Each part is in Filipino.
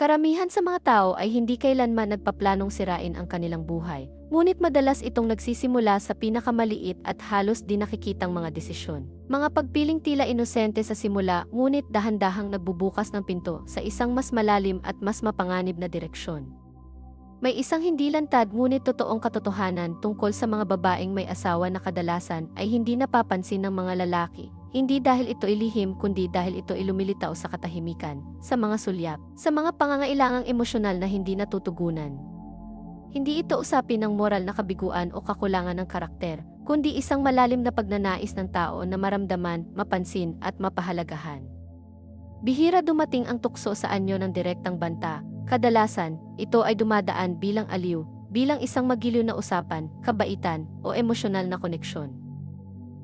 Karamihan sa mga tao ay hindi kailanman nagpaplanong sirain ang kanilang buhay, ngunit madalas itong nagsisimula sa pinakamaliit at halos di nakikitang mga desisyon. Mga pagpiling tila inosente sa simula, ngunit dahan-dahang nagbubukas ng pinto sa isang mas malalim at mas mapanganib na direksyon. May isang hindi lantad ngunit totoong katotohanan tungkol sa mga babaeng may asawa na kadalasan ay hindi napapansin ng mga lalaki hindi dahil ito ilihim kundi dahil ito ilumilitaw sa katahimikan, sa mga sulyap, sa mga pangangailangang emosyonal na hindi natutugunan. Hindi ito usapin ng moral na kabiguan o kakulangan ng karakter, kundi isang malalim na pagnanais ng tao na maramdaman, mapansin at mapahalagahan. Bihira dumating ang tukso sa anyo ng direktang banta, kadalasan, ito ay dumadaan bilang aliw, bilang isang magiliw na usapan, kabaitan, o emosyonal na koneksyon.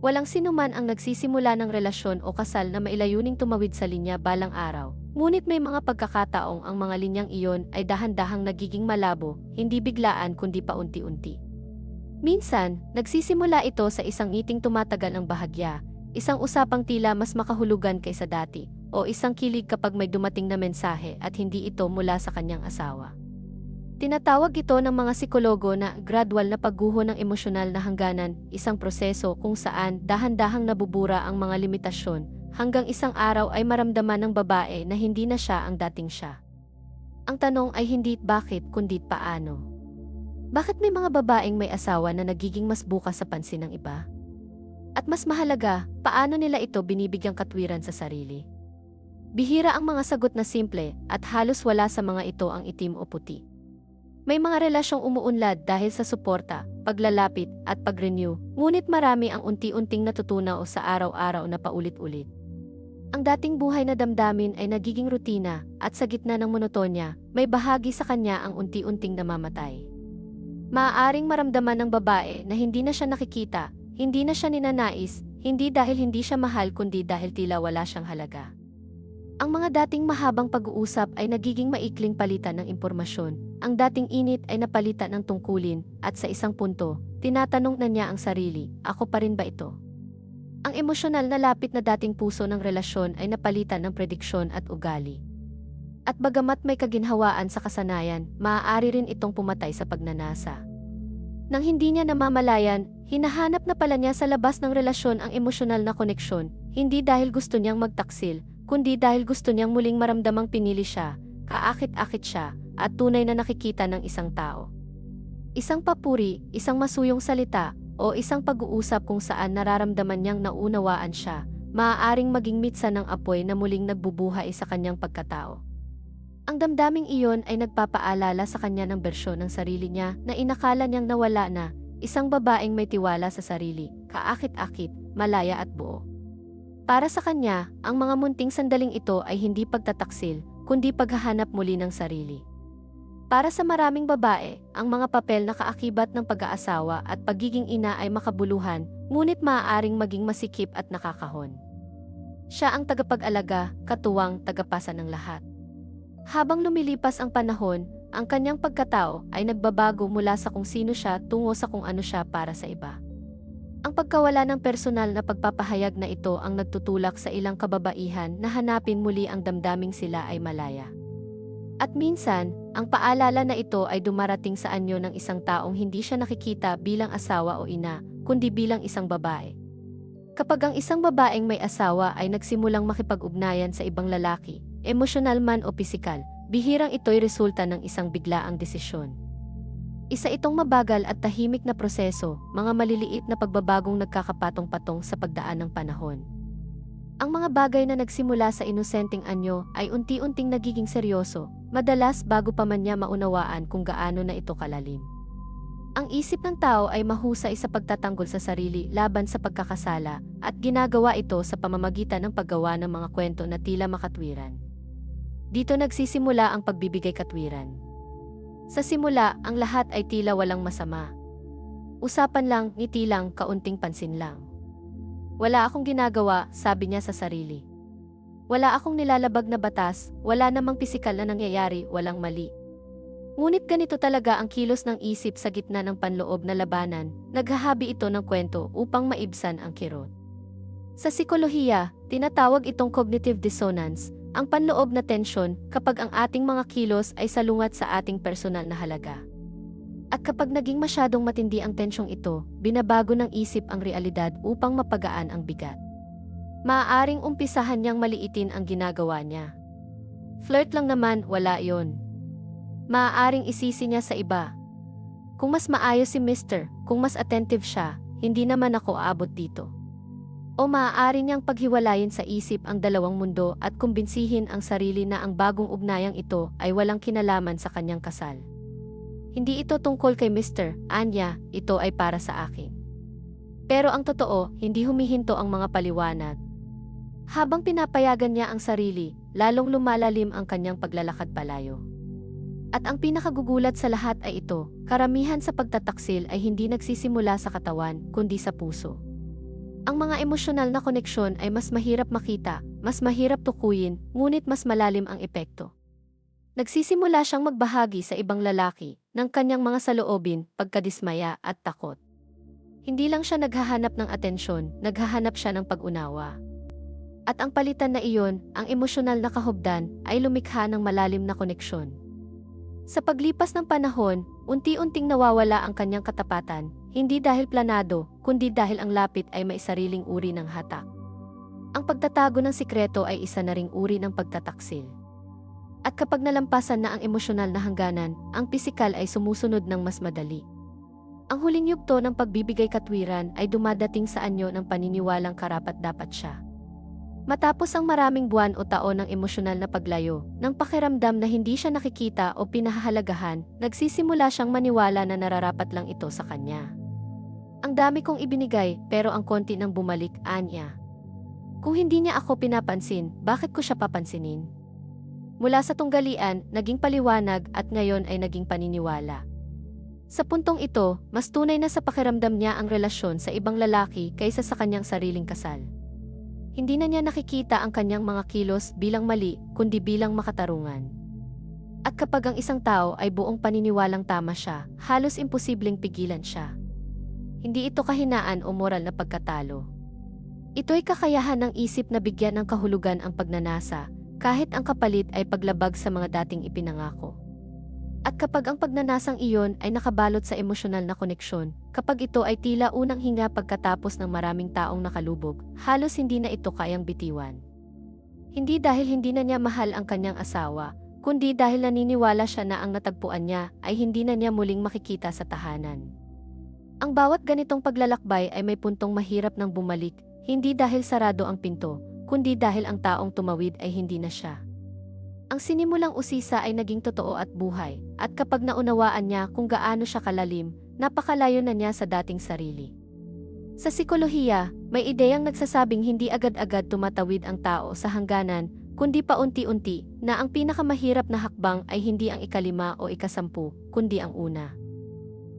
Walang sinuman ang nagsisimula ng relasyon o kasal na mailayuning tumawid sa linya balang araw. Ngunit may mga pagkakataong ang mga linyang iyon ay dahan-dahang nagiging malabo, hindi biglaan kundi paunti-unti. Minsan, nagsisimula ito sa isang ngiting tumatagal ang bahagya, isang usapang tila mas makahulugan kaysa dati, o isang kilig kapag may dumating na mensahe at hindi ito mula sa kanyang asawa. Tinatawag ito ng mga psikologo na gradual na pagguho ng emosyonal na hangganan, isang proseso kung saan dahan-dahang nabubura ang mga limitasyon hanggang isang araw ay maramdaman ng babae na hindi na siya ang dating siya. Ang tanong ay hindi bakit kundi paano. Bakit may mga babaeng may asawa na nagiging mas bukas sa pansin ng iba? At mas mahalaga, paano nila ito binibigyang katwiran sa sarili? Bihira ang mga sagot na simple at halos wala sa mga ito ang itim o puti. May mga relasyong umuunlad dahil sa suporta, paglalapit, at pag-renew, ngunit marami ang unti-unting natutunaw sa araw-araw na paulit-ulit. Ang dating buhay na damdamin ay nagiging rutina, at sa gitna ng monotonya, may bahagi sa kanya ang unti-unting namamatay. Maaaring maramdaman ng babae na hindi na siya nakikita, hindi na siya ninanais, hindi dahil hindi siya mahal kundi dahil tila wala siyang halaga. Ang mga dating mahabang pag-uusap ay nagiging maikling palitan ng impormasyon, ang dating init ay napalitan ng tungkulin, at sa isang punto, tinatanong na niya ang sarili, ako pa rin ba ito? Ang emosyonal na lapit na dating puso ng relasyon ay napalitan ng prediksyon at ugali. At bagamat may kaginhawaan sa kasanayan, maaari rin itong pumatay sa pagnanasa. Nang hindi niya namamalayan, hinahanap na pala niya sa labas ng relasyon ang emosyonal na koneksyon, hindi dahil gusto niyang magtaksil, kundi dahil gusto niyang muling maramdamang pinili siya, kaakit-akit siya, at tunay na nakikita ng isang tao. Isang papuri, isang masuyong salita, o isang pag-uusap kung saan nararamdaman niyang naunawaan siya, maaaring maging mitsa ng apoy na muling nagbubuhay sa kanyang pagkatao. Ang damdaming iyon ay nagpapaalala sa kanya ng bersyon ng sarili niya na inakala niyang nawala na, isang babaeng may tiwala sa sarili, kaakit-akit, malaya at buo. Para sa kanya, ang mga munting sandaling ito ay hindi pagtataksil, kundi paghahanap muli ng sarili. Para sa maraming babae, ang mga papel na kaakibat ng pag-aasawa at pagiging ina ay makabuluhan, ngunit maaaring maging masikip at nakakahon. Siya ang tagapag-alaga, katuwang, tagapasa ng lahat. Habang lumilipas ang panahon, ang kanyang pagkatao ay nagbabago mula sa kung sino siya tungo sa kung ano siya para sa iba. Ang pagkawala ng personal na pagpapahayag na ito ang nagtutulak sa ilang kababaihan na hanapin muli ang damdaming sila ay malaya. At minsan, ang paalala na ito ay dumarating sa anyo ng isang taong hindi siya nakikita bilang asawa o ina, kundi bilang isang babae. Kapag ang isang babaeng may asawa ay nagsimulang makipag-ugnayan sa ibang lalaki, emosyonal man o pisikal, bihirang ito'y resulta ng isang biglaang desisyon. Isa itong mabagal at tahimik na proseso, mga maliliit na pagbabagong nagkakapatong-patong sa pagdaan ng panahon. Ang mga bagay na nagsimula sa inosenteng anyo ay unti-unting nagiging seryoso, madalas bago pa man niya maunawaan kung gaano na ito kalalim. Ang isip ng tao ay mahusay sa pagtatanggol sa sarili laban sa pagkakasala at ginagawa ito sa pamamagitan ng paggawa ng mga kwento na tila makatwiran. Dito nagsisimula ang pagbibigay katwiran. Sa simula, ang lahat ay tila walang masama. Usapan lang, ngiti lang, kaunting pansin lang. Wala akong ginagawa, sabi niya sa sarili. Wala akong nilalabag na batas, wala namang pisikal na nangyayari, walang mali. Ngunit ganito talaga ang kilos ng isip sa gitna ng panloob na labanan, naghahabi ito ng kwento upang maibsan ang kirot. Sa psikolohiya, tinatawag itong cognitive dissonance, ang panloob na tensyon kapag ang ating mga kilos ay salungat sa ating personal na halaga. At kapag naging masyadong matindi ang tensyong ito, binabago ng isip ang realidad upang mapagaan ang bigat. Maaaring umpisahan niyang maliitin ang ginagawa niya. Flirt lang naman, wala yon. Maaaring isisi niya sa iba. Kung mas maayos si Mr., kung mas attentive siya, hindi naman ako aabot dito. O maaari niyang paghiwalayin sa isip ang dalawang mundo at kumbinsihin ang sarili na ang bagong ugnayang ito ay walang kinalaman sa kanyang kasal. Hindi ito tungkol kay Mr. Anya, ito ay para sa akin. Pero ang totoo, hindi humihinto ang mga paliwanag. Habang pinapayagan niya ang sarili, lalong lumalalim ang kanyang paglalakad palayo. At ang pinakagugulat sa lahat ay ito, karamihan sa pagtataksil ay hindi nagsisimula sa katawan, kundi sa puso. Ang mga emosyonal na koneksyon ay mas mahirap makita, mas mahirap tukuyin, ngunit mas malalim ang epekto. Nagsisimula siyang magbahagi sa ibang lalaki ng kanyang mga saloobin, pagkadismaya at takot. Hindi lang siya naghahanap ng atensyon, naghahanap siya ng pag-unawa. At ang palitan na iyon, ang emosyonal na kahubdan, ay lumikha ng malalim na koneksyon. Sa paglipas ng panahon, unti-unting nawawala ang kanyang katapatan, hindi dahil planado, kundi dahil ang lapit ay may sariling uri ng hatak. Ang pagtatago ng sikreto ay isa na ring uri ng pagtataksil. At kapag nalampasan na ang emosyonal na hangganan, ang pisikal ay sumusunod ng mas madali. Ang huling yugto ng pagbibigay katwiran ay dumadating sa anyo ng paniniwalang karapat-dapat siya. Matapos ang maraming buwan o taon ng emosyonal na paglayo, ng pakiramdam na hindi siya nakikita o pinahahalagahan, nagsisimula siyang maniwala na nararapat lang ito sa kanya. Ang dami kong ibinigay, pero ang konti nang bumalik, anya. Kung hindi niya ako pinapansin, bakit ko siya papansinin? Mula sa tunggalian, naging paliwanag at ngayon ay naging paniniwala. Sa puntong ito, mas tunay na sa pakiramdam niya ang relasyon sa ibang lalaki kaysa sa kanyang sariling kasal. Hindi na niya nakikita ang kanyang mga kilos bilang mali, kundi bilang makatarungan. At kapag ang isang tao ay buong paniniwalang tama siya, halos imposibleng pigilan siya. Hindi ito kahinaan o moral na pagkatalo. Ito'y kakayahan ng isip na bigyan ng kahulugan ang pagnanasa, kahit ang kapalit ay paglabag sa mga dating ipinangako. At kapag ang pagnanasang iyon ay nakabalot sa emosyonal na koneksyon, kapag ito ay tila unang hinga pagkatapos ng maraming taong nakalubog, halos hindi na ito kayang bitiwan. Hindi dahil hindi na niya mahal ang kanyang asawa, kundi dahil naniniwala siya na ang natagpuan niya ay hindi na niya muling makikita sa tahanan. Ang bawat ganitong paglalakbay ay may puntong mahirap ng bumalik, hindi dahil sarado ang pinto, kundi dahil ang taong tumawid ay hindi na siya. Ang sinimulang usisa ay naging totoo at buhay, at kapag naunawaan niya kung gaano siya kalalim, napakalayo na niya sa dating sarili. Sa sikolohiya, may ideyang nagsasabing hindi agad-agad tumatawid ang tao sa hangganan, kundi paunti-unti, na ang pinakamahirap na hakbang ay hindi ang ikalima o ikasampu, kundi ang una.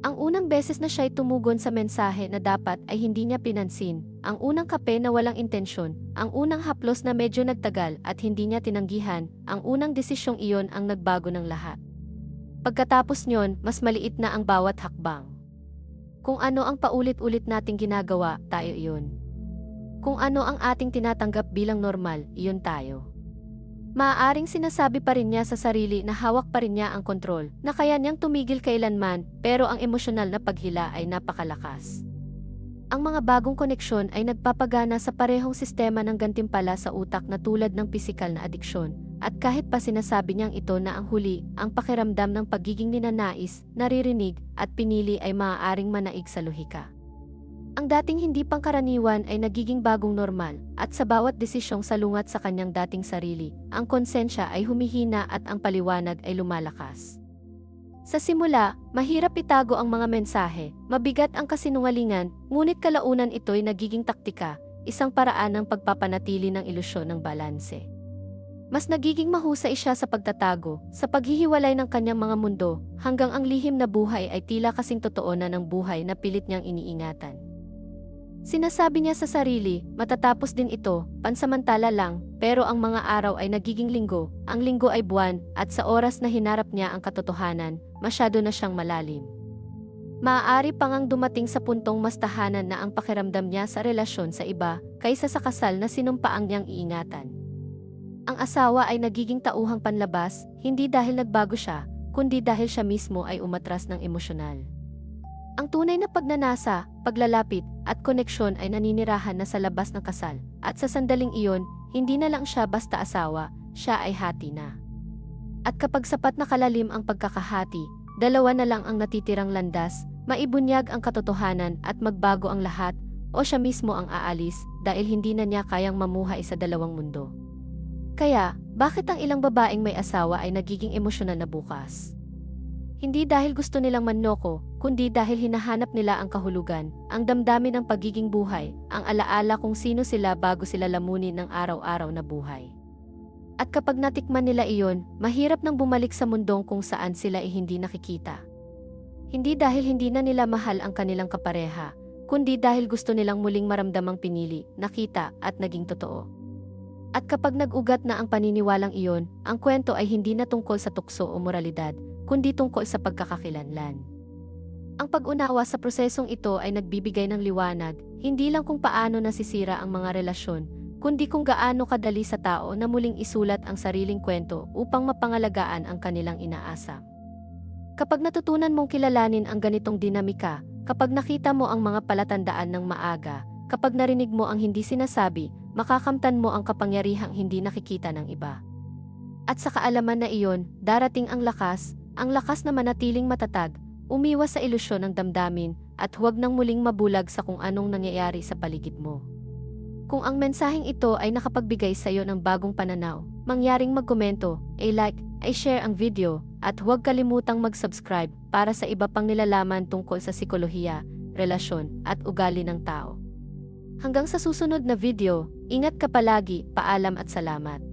Ang unang beses na siya'y tumugon sa mensahe na dapat ay hindi niya pinansin, ang unang kape na walang intensyon, ang unang haplos na medyo nagtagal at hindi niya tinanggihan, ang unang desisyong iyon ang nagbago ng lahat. Pagkatapos nyon, mas maliit na ang bawat hakbang. Kung ano ang paulit-ulit nating ginagawa, tayo iyon. Kung ano ang ating tinatanggap bilang normal, iyon tayo. Maaaring sinasabi pa rin niya sa sarili na hawak pa rin niya ang kontrol, na kaya niyang tumigil kailanman, pero ang emosyonal na paghila ay napakalakas. Ang mga bagong koneksyon ay nagpapagana sa parehong sistema ng gantimpala sa utak na tulad ng pisikal na adiksyon, at kahit pa sinasabi niyang ito na ang huli, ang pakiramdam ng pagiging ninanais, naririnig, at pinili ay maaaring manaig sa lohika. Ang dating hindi pangkaraniwan ay nagiging bagong normal, at sa bawat desisyong salungat sa kanyang dating sarili, ang konsensya ay humihina at ang paliwanag ay lumalakas. Sa simula, mahirap itago ang mga mensahe, mabigat ang kasinungalingan, ngunit kalaunan ito'y nagiging taktika, isang paraan ng pagpapanatili ng ilusyon ng balanse. Mas nagiging mahusay siya sa pagtatago, sa paghihiwalay ng kanyang mga mundo, hanggang ang lihim na buhay ay tila kasing totoo na ng buhay na pilit niyang iniingatan. Sinasabi niya sa sarili, matatapos din ito, pansamantala lang, pero ang mga araw ay nagiging linggo, ang linggo ay buwan, at sa oras na hinarap niya ang katotohanan, masyado na siyang malalim. Maaari pang ang dumating sa puntong mas tahanan na ang pakiramdam niya sa relasyon sa iba, kaysa sa kasal na sinumpaang niyang iingatan. Ang asawa ay nagiging tauhang panlabas, hindi dahil nagbago siya, kundi dahil siya mismo ay umatras ng emosyonal. Ang tunay na pagnanasa, paglalapit, at koneksyon ay naninirahan na sa labas ng kasal, at sa sandaling iyon, hindi na lang siya basta asawa, siya ay hati na. At kapag sapat na kalalim ang pagkakahati, dalawa na lang ang natitirang landas, maibunyag ang katotohanan at magbago ang lahat, o siya mismo ang aalis dahil hindi na niya kayang mamuhay sa dalawang mundo. Kaya, bakit ang ilang babaeng may asawa ay nagiging emosyonal na bukas? Hindi dahil gusto nilang manloko, kundi dahil hinahanap nila ang kahulugan, ang damdamin ng pagiging buhay, ang alaala kung sino sila bago sila lamunin ng araw-araw na buhay. At kapag natikman nila iyon, mahirap nang bumalik sa mundong kung saan sila ay hindi nakikita. Hindi dahil hindi na nila mahal ang kanilang kapareha, kundi dahil gusto nilang muling maramdamang pinili, nakita, at naging totoo. At kapag nag-ugat na ang paniniwalang iyon, ang kwento ay hindi na tungkol sa tukso o moralidad, kundi tungkol sa pagkakakilanlan. Ang pag-unawa sa prosesong ito ay nagbibigay ng liwanag, hindi lang kung paano nasisira ang mga relasyon, kundi kung gaano kadali sa tao na muling isulat ang sariling kwento upang mapangalagaan ang kanilang inaasam. Kapag natutunan mong kilalanin ang ganitong dinamika, kapag nakita mo ang mga palatandaan ng maaga, kapag narinig mo ang hindi sinasabi, makakamtan mo ang kapangyarihang hindi nakikita ng iba. At sa kaalaman na iyon, darating ang lakas, ang lakas na manatiling matatag, umiwas sa ilusyon ng damdamin, at huwag nang muling mabulag sa kung anong nangyayari sa paligid mo. Kung ang mensaheng ito ay nakapagbigay sa iyo ng bagong pananaw, mangyaring magkomento, i-like, i-share ang video, at huwag kalimutang mag-subscribe para sa iba pang nilalaman tungkol sa sikolohiya, relasyon, at ugali ng tao. Hanggang sa susunod na video, ingat ka palagi, paalam at salamat.